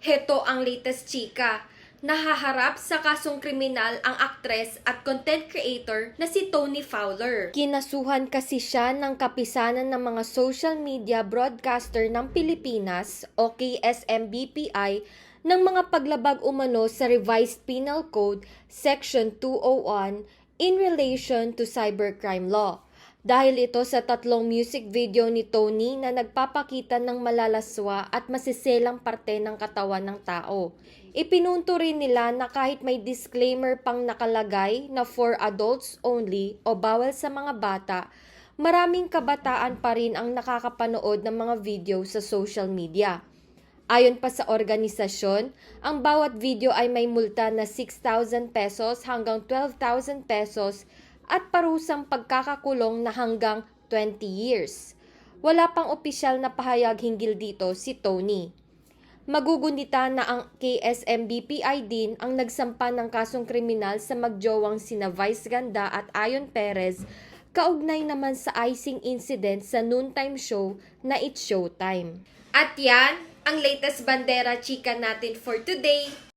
Heto ang latest chika. Nahaharap sa kasong kriminal ang aktres at content creator na si Tony Fowler. Kinasuhan kasi siya ng kapisanan ng mga social media broadcaster ng Pilipinas o KSMBPI ng mga paglabag umano sa Revised Penal Code Section 201 in relation to cybercrime law. Dahil ito sa tatlong music video ni Tony na nagpapakita ng malalaswa at masiselang parte ng katawan ng tao. Ipinunto rin nila na kahit may disclaimer pang nakalagay na for adults only o bawal sa mga bata, maraming kabataan pa rin ang nakakapanood ng mga video sa social media. Ayon pa sa organisasyon, ang bawat video ay may multa na 6,000 pesos hanggang 12,000 pesos at parusang pagkakakulong na hanggang 20 years. Wala pang opisyal na pahayag hinggil dito si Tony. Magugunita na ang KSMBPI din ang nagsampa ng kasong kriminal sa magjowang sina Vice Ganda at Ayon Perez kaugnay naman sa icing incident sa noontime show na It's Showtime. At yan, ang latest bandera chika natin for today.